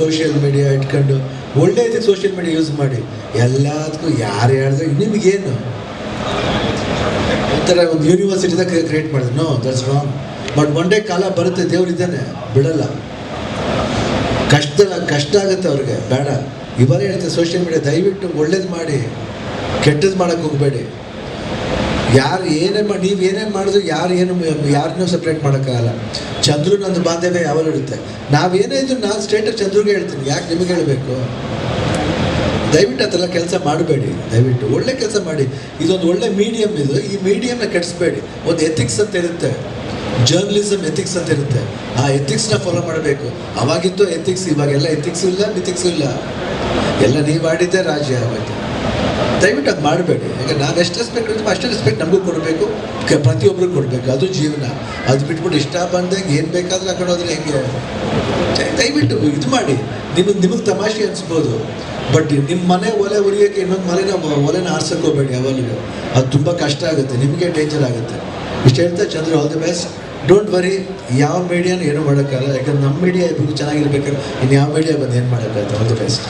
Social media ಇಟ್ಕೊಂಡು, ಒಳ್ಳೆ ಐತೆ ಸೋಷಿಯಲ್ ಮೀಡಿಯಾ ಯೂಸ್ ಮಾಡಿ. ಎಲ್ಲದಕ್ಕೂ ಯಾರು ಹೇಳಿದ್ರೆ ನಿಮಗೇನು? ಒಂಥರ ಒಂದು ಯೂನಿವರ್ಸಿಟಿದಾಗ ಕ್ರಿಯೇಟ್ ಮಾಡಿದ್ರು. No that's wrong but one day ಕಾಲ ಬರುತ್ತೆ ದೇವರಿದ್ದಾನೆ ಬಿಡಲ್ಲ. ಕಷ್ಟ ಕಷ್ಟ ಆಗುತ್ತೆ ಅವ್ರಿಗೆ, ಬೇಡ. ಇವರೇ ಹೇಳ್ತಾರೆ ಸೋಷಿಯಲ್ ಮೀಡಿಯಾ ದಯವಿಟ್ಟು ಒಳ್ಳೇದು ಮಾಡಿ ಕೆಟ್ಟದ್ದು ಮಾಡೋಕ್ಕೆ ಹೋಗಬೇಡಿ. ಯಾರು ಏನೇ ಮಾಡಿ ನೀವು ಏನೇ ಮಾಡಿದ್ರು ಯಾರು ಏನು ಯಾರನ್ನೂ ಸಪ್ರೇಟ್ ಮಾಡೋಕ್ಕಾಗಲ್ಲ. ಚಂದ್ರು ನನ್ನ ಬಾಂಧವ್ಯ ಯಾವಾಗ ಇರುತ್ತೆ. ನಾವೇನೇ ಇದ್ರು ನಾನು ಸ್ಟೇಟಸ್ ಚಂದ್ರಿಗೆ ಹೇಳ್ತೀನಿ. ಯಾಕೆ ನಿಮಗೆ ಹೇಳಬೇಕು? ದಯವಿಟ್ಟು ಅದೆಲ್ಲ ಕೆಲಸ ಮಾಡಬೇಡಿ. ದಯವಿಟ್ಟು ಒಳ್ಳೆ ಕೆಲಸ ಮಾಡಿ. ಇದೊಂದು ಒಳ್ಳೆ ಮೀಡಿಯಮ್ ಇದು. ಈ ಮೀಡಿಯಮ್ನ ಕೆಡಿಸ್ಬೇಡಿ. ಒಂದು ಎಥಿಕ್ಸ್ ಅಂತ ಇರುತ್ತೆ. ಜರ್ನಲಿಸಮ್ ಎಥಿಕ್ಸ್ ಅಂತ ಇರುತ್ತೆ. ಆ ಎಥಿಕ್ಸ್ನ ಫಾಲೋ ಮಾಡಬೇಕು. ಅವಾಗಿತ್ತು ಎಥಿಕ್ಸ್ ಇವಾಗೆಲ್ಲ ಎಥಿಕ್ಸ್ ಇಲ್ಲ ಮಿಥಿಕ್ಸ್ ಇಲ್ಲ. ಎಲ್ಲ ನೀವು ಆಡಿದ್ದೇ ರಾಜ್ಯ ಆಗುತ್ತೆ ದಯವಿಟ್ಟು ಅದು ಮಾಡಬೇಡಿ. ಈಗ ನಾವು ಎಷ್ಟು ರೆಸ್ಪೆಕ್ಟ್ ಇರ್ತೀವಿ ಅಷ್ಟೇ ರೆಸ್ಪೆಕ್ಟ್ ನಮಗೂ ಕೊಡಬೇಕು. ಪ್ರತಿಯೊಬ್ಬರಿಗೂ ಕೊಡಬೇಕು. ಅದು ಜೀವನ. ಅದು ಬಿಟ್ಬಿಟ್ಟು ಇಷ್ಟ ಬಂದಂಗೆ ಏನು ಬೇಕಾದ್ರೆ ಹೋದರೆ ಹೆಂಗೆ? ದಯ- ದಯವಿಟ್ಟು ಇದು ಮಾಡಿ. ನಿಮಗೆ ನಿಮಗೆ ತಮಾಷೆ ಅನಿಸ್ಬೋದು. ಬಟ್ ನಿಮ್ಮ ಮನೆ ಒಲೆ ಉರಿಯೋಕ್ಕೆ ಇನ್ನೊಂದು ಮನೆನ ಒಲೆನ ಆರ್ಸಕ್ಕೆ ಹೋಗ್ಬೇಡಿ ಯಾವಾಗಲೂ. ಅದು ತುಂಬ ಕಷ್ಟ ಆಗುತ್ತೆ. ನಿಮಗೆ ಡೇಂಜರ್ ಆಗುತ್ತೆ. ಇಷ್ಟು ಹೇಳ್ತಾ Chandra all the best don't worry ಯಾವ ಮೀಡಿಯಾನು ಏನು ಮಾಡೋಕ್ಕಾಗಲ್ಲ. ಯಾಕಂದ್ರೆ ನಮ್ಮ ಮೀಡಿಯಾ ಇಬ್ಬರು ಚೆನ್ನಾಗಿರ್ಬೇಕಾದ್ರೆ ಇನ್ನು ಯಾವ ಮೀಡಿಯಾ ಬಂದು ಏನು ಮಾಡೋಕ್ಕಾಗುತ್ತೆ ಒಂದು ಬೆಸ್ಟ್